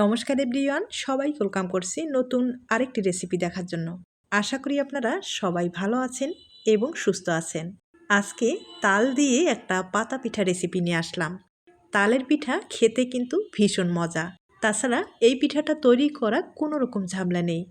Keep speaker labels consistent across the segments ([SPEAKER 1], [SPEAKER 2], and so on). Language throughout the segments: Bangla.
[SPEAKER 1] নমস্কার এভরিওয়ান, সবাই ওয়েলকাম করছি নতুন আরেকটি রেসিপি দেখার জন্য। আশা করি আপনারা সবাই ভালো আছেন এবং সুস্থ আছেন। আজকে তাল দিয়ে একটা পাতা পিঠা রেসিপি নিয়ে আসলাম। তালের পিঠা খেতে কিন্তু ভীষণ মজা। তাছাড়া এই পিঠাটা তৈরি করা কোনো রকম ঝামেলা নেই।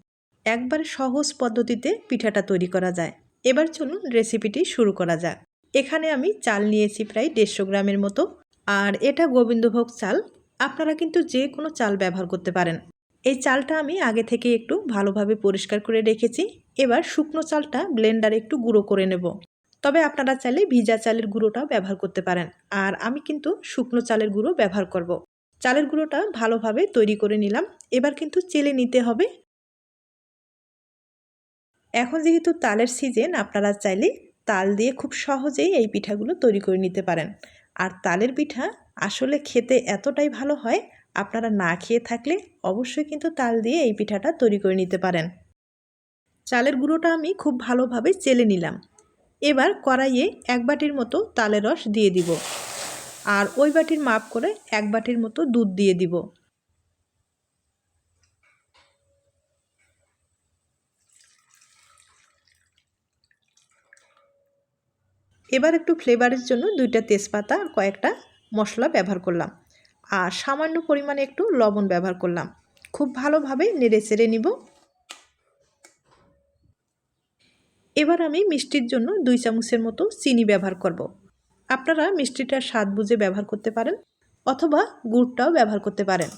[SPEAKER 1] একবারে সহজ পদ্ধতিতে পিঠাটা তৈরি করা যায়। এবার চলুন রেসিপিটি শুরু করা যাক। এখানে আমি চাল নিয়েছি প্রায় দেড়শো গ্রামের মতো। আর এটা গোবিন্দভোগ চাল আপনারা কিন্তু যে কোনো চাল ব্যবহার করতে পারেন। এই চালটা আমি আগে থেকে একটু ভালোভাবে পরিষ্কার করে রেখেছি। এবার শুকনো চালটা ব্লেন্ডারে একটু গুঁড়ো করে নেব। তবে আপনারা চাইলে ভিজা চালের গুঁড়োটাও ব্যবহার করতে পারেন। আর আমি কিন্তু শুকনো চালের গুঁড়ো ব্যবহার করব। চালের গুঁড়োটা ভালোভাবে তৈরি করে নিলাম। এবার কিন্তু চেলে নিতে হবে। এখন যেহেতু তালের সিজন আপনারা চাইলে তাল দিয়ে খুব সহজেই এই পিঠাগুলো তৈরি করে নিতে পারেন। আর তালের পিঠা আসলে খেতে এতটাই ভালো হয়, আপনারা না খেয়ে থাকলে অবশ্যই কিন্তু তাল দিয়ে এই পিঠাটা তৈরি করে নিতে পারেন। চালের গুঁড়োটা আমি খুব ভালোভাবে চেলে নিলাম। এবার কড়াইয়ে এক বাটির মতো তালের রস দিয়ে দিব। আর ওই বাটির মাপ করে এক বাটির মতো দুধ দিয়ে দিব। এবার একটু ফ্লেভারের জন্য দুইটা তেজপাতা আর কয়েকটা মশলা ব্যবহার করলাম। আর সামান্য পরিমাণে একটু লবণ ব্যবহার করলাম। খুব ভালোভাবে নেড়ে চেড়ে নিব। এবার আমি মিষ্টির জন্য দুই চামচের মতো চিনি ব্যবহার করব। আপনারা মিষ্টিটা স্বাদ বুঝে ব্যবহার করতে পারেন অথবা গুড়টাও ব্যবহার করতে পারেন।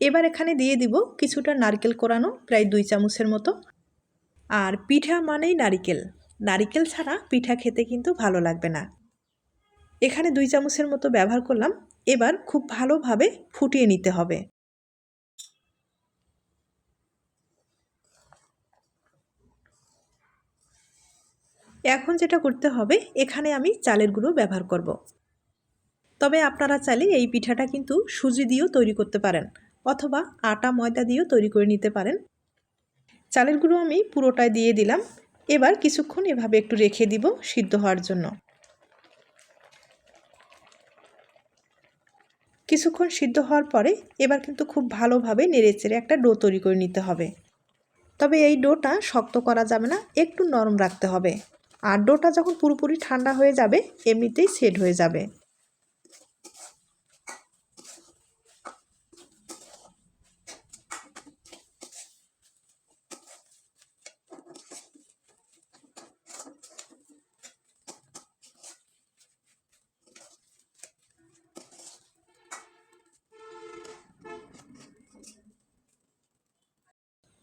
[SPEAKER 1] এবার এখানে দিয়ে দিব কিছুটা নারকেল কোরানো, প্রায় দুই চামচের মতো। আর পিঠা মানেই নারিকেল। নারিকেল ছাড়া পিঠা খেতে কিন্তু ভালো লাগবে না। এখানে দুই চামচের মতো ব্যবহার করলাম। এবার খুব ভালোভাবে ফুটিয়ে নিতে হবে। এখন যেটা করতে হবে, এখানে আমি চালের গুঁড়ো ব্যবহার করব। তবে আপনারা চাইলে এই পিঠাটা কিন্তু সুজি দিয়েও তৈরি করতে পারেন, অথবা আটা ময়দা দিয়েও তৈরি করে নিতে পারেন। চালের গুঁড়ো আমি পুরোটাই দিয়ে দিলাম। এবার কিছুক্ষণ এভাবে একটু রেখে দিব সিদ্ধ হওয়ার জন্য। কিছুক্ষণ সিদ্ধ হওয়ার পরে এবার কিন্তু খুব ভালোভাবে নেড়েচেড়ে একটা ডো তৈরি করে নিতে হবে। তবে এই ডোটা শক্ত করা যাবে না, একটু নরম রাখতে হবে। আর ডোটা যখন পুরোপুরি ঠান্ডা হয়ে যাবে, এমনিতেই সেট হয়ে যাবে।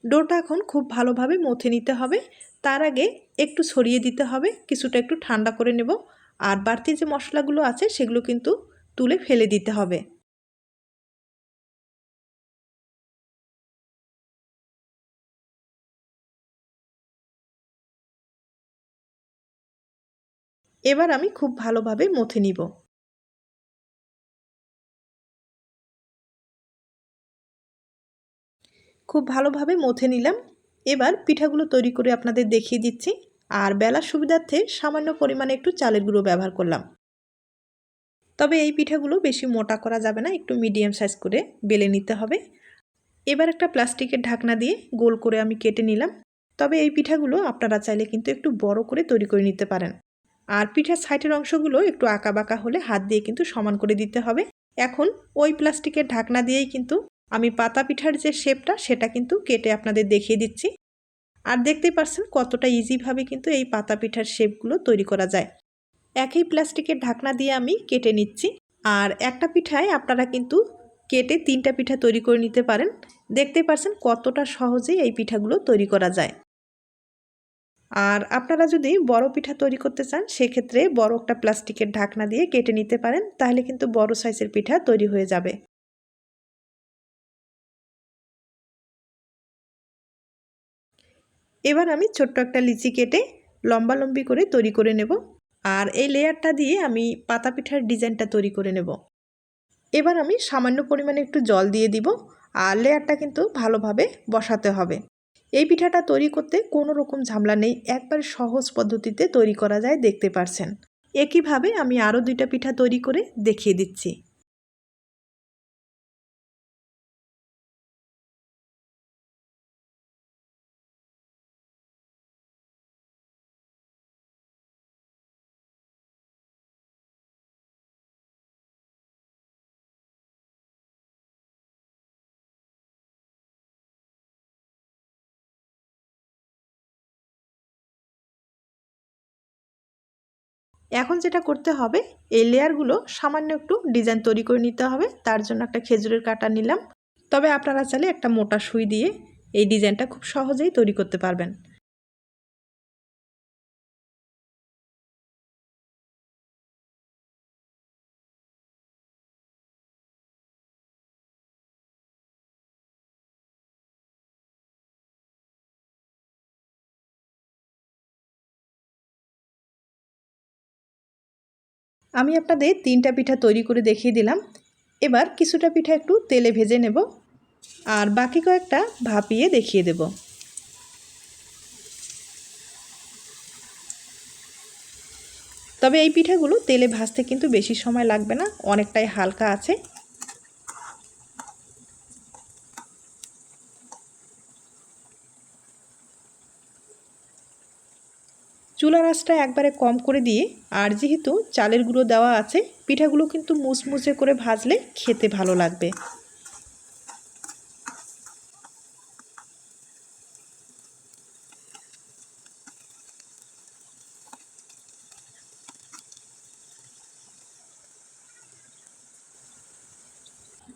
[SPEAKER 1] ডোটা এখন খুব ভালোভাবে মথে নিতে হবে। তার আগে একটু ছড়িয়ে দিতে হবে, কিছুটা একটু ঠান্ডা করে নেব। আর বাড়তি যে মশলাগুলো আছে, সেগুলো কিন্তু তুলে ফেলে দিতে হবে। এবার আমি খুব ভালোভাবে মথে নিব। খুব ভালোভাবে মথে নিলাম। এবার পিঠাগুলো তৈরি করে আপনাদের দেখিয়ে দিচ্ছি। আর বেলার সুবিধার্থে সামান্য পরিমাণে একটু চালের গুঁড়ো ব্যবহার করলাম। তবে এই পিঠাগুলো বেশি মোটা করা যাবে না, একটু মিডিয়াম সাইজ করে বেলে নিতে হবে। এবার একটা প্লাস্টিকের ঢাকনা দিয়ে গোল করে আমি কেটে নিলাম। তবে এই পিঠাগুলো আপনারা চাইলে কিন্তু একটু বড় করে তৈরি করে নিতে পারেন। আর পিঠার সাইডের অংশগুলো একটু আঁকা বাঁকা হলে হাত দিয়ে কিন্তু সমান করে দিতে হবে। এখন ওই প্লাস্টিকের ঢাকনা দিয়েই কিন্তু আমি পাতা পিঠার যে শেপটা, সেটা কিন্তু কেটে আপনাদের দেখিয়ে দিচ্ছি। আর দেখতেই পারছেন কতটা ইজিভাবে কিন্তু এই পাতা পিঠার শেপগুলো তৈরি করা যায়। একই প্লাস্টিকের ঢাকনা দিয়ে আমি কেটে নিচ্ছি। আর একটা পিঠায় আপনারা কিন্তু কেটে তিনটা পিঠা তৈরি করে নিতে পারেন। দেখতে পারছেন কতটা সহজেই এই পিঠাগুলো তৈরি করা যায়। আর আপনারা যদি বড় পিঠা তৈরি করতে চান, সেক্ষেত্রে বড় একটা প্লাস্টিকের ঢাকনা দিয়ে কেটে নিতে পারেন। তাহলে কিন্তু বড় সাইজের পিঠা তৈরি হয়ে যাবে। এবার আমি ছোট্ট একটা লিচি কেটে লম্বা লম্বি করে তৈরি করে নেব। আর এই লেয়ারটা দিয়ে আমি পাতা পিঠার ডিজাইনটা তৈরি করে নেব। এবার আমি সামান্য পরিমাণে একটু জল দিয়ে দিব আর লেয়ারটা কিন্তু ভালোভাবে বসাতে হবে। এই পিঠাটা তৈরি করতে কোনো রকম ঝামেলা নেই, একবার সহজ পদ্ধতিতে তৈরি করা যায়, দেখতে পারছেন। একইভাবে আমি আরও দুইটা পিঠা তৈরি করে দেখিয়ে দিচ্ছি। এখন যেটা করতে হবে, এই লেয়ারগুলো সামান্য একটু ডিজাইন তৈরি করে নিতে হবে। তার জন্য একটা খেজুরের কাটা নিলাম। তবে আপনারা চাইলে একটা মোটা সুই দিয়ে এই ডিজাইনটা খুব সহজেই তৈরি করতে পারবেন। আমি আপনাদের তিনটা পিঠা তৈরি করে দেখিয়ে দিলাম। এবার কিছুটা পিঠা একটু তেলে ভেজে নেব আর বাকি কয়েকটা ভাপিয়ে দেখিয়ে দেব। তবে এই পিঠাগুলো তেলে ভাজতে কিন্তু বেশি সময় লাগবে না, অনেকটাই হালকা আছে। চুলার আঁচটা একবারে কম করে দিয়ে, আর যেহেতু চালের গুঁড়ো দেওয়া আছে, পিঠাগুলো কিন্তু মুচমুচে করে ভাজলে খেতে ভালো লাগবে।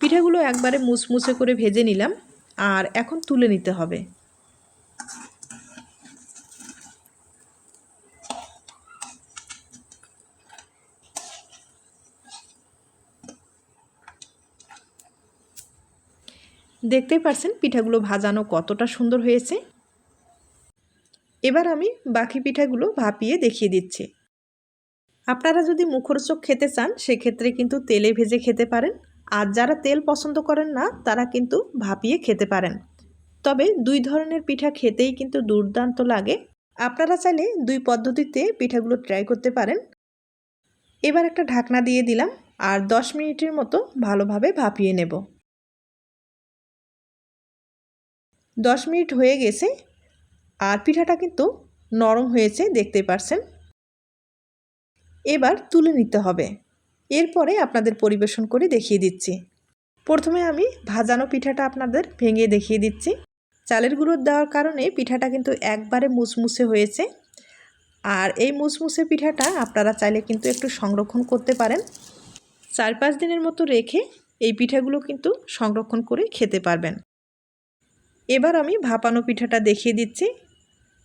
[SPEAKER 1] পিঠাগুলো একবারে মুচমুচে করে ভেজে নিলাম, আর এখন তুলে নিতে হবে। দেখতেই পারছেন পিঠাগুলো ভাজানো কতটা সুন্দর হয়েছে। এবার আমি বাকি পিঠাগুলো ভাপিয়ে দেখিয়ে দিচ্ছি। আপনারা যদি মুখরোচক খেতে চান, সেক্ষেত্রে কিন্তু তেলে ভেজে খেতে পারেন। আর যারা তেল পছন্দ করেন না, তারা কিন্তু ভাপিয়ে খেতে পারেন। তবে দুই ধরনের পিঠা খেতেই কিন্তু দুর্দান্ত লাগে। আপনারা চাইলে দুই পদ্ধতিতে পিঠাগুলো ট্রাই করতে পারেন। এবার একটা ঢাকনা দিয়ে দিলাম। আর দশ মিনিটের মতো ভালোভাবে ভাপিয়ে নেব। দশ মিনিট হয়ে গেছে আর পিঠাটা কিন্তু নরম হয়েছে দেখতে পারছেন। এবার তুলে নিতে হবে। এরপরে আপনাদের পরিবেশন করে দেখিয়ে দিচ্ছি। প্রথমে আমি ভাজানো পিঠাটা আপনাদের ভেঙে দেখিয়ে দিচ্ছি। চালের গুঁড়ো দেওয়ার কারণে পিঠাটা কিন্তু একবারে মুসমুসে হয়েছে। আর এই মুসমুসে পিঠাটা আপনারা চাইলে কিন্তু একটু সংরক্ষণ করতে পারেন। চার পাঁচ দিনের মতো রেখে এই পিঠাগুলো কিন্তু সংরক্ষণ করে খেতে পারবেন। এবার আমি ভাপানো পিঠাটা দেখিয়ে দিচ্ছি।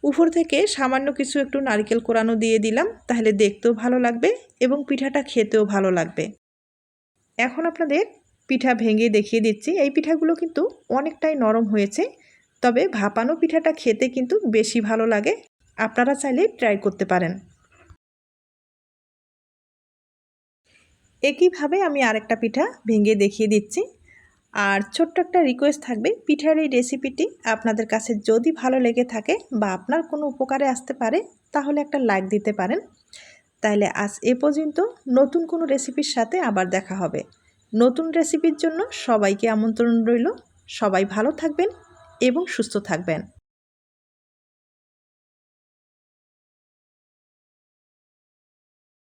[SPEAKER 1] উপর থেকে সামান্য কিছু একটু নারকেল কোরানো দিয়ে দিলাম, তাহলে দেখতেও ভালো লাগবে এবং পিঠাটা খেতেও ভালো লাগবে। এখন আপনাদের পিঠা ভেঙে দেখিয়ে দিচ্ছি। এই পিঠাগুলো কিন্তু অনেকটাই নরম হয়েছে, তবে ভাপানো পিঠাটা খেতে কিন্তু বেশি ভালো লাগে। আপনারা চাইলে ট্রাই করতে পারেন। একইভাবে আমি আরেকটা পিঠা ভেঙে দেখিয়ে দিচ্ছি। আর ছোট্ট একটা রিকোয়েস্ট থাকবে, পিঠার এই রেসিপিটি আপনাদের কাছে যদি ভালো লেগে থাকে বা আপনার কোনো উপকারে আসতে পারে, তাহলে একটা লাইক দিতে পারেন। তাহলে আজ এ পর্যন্ত, নতুন কোনো রেসিপির সাথে আবার দেখা হবে। নতুন রেসিপির জন্য সবাইকে আমন্ত্রণ রইল। সবাই ভালো থাকবেন এবং সুস্থ থাকবেন।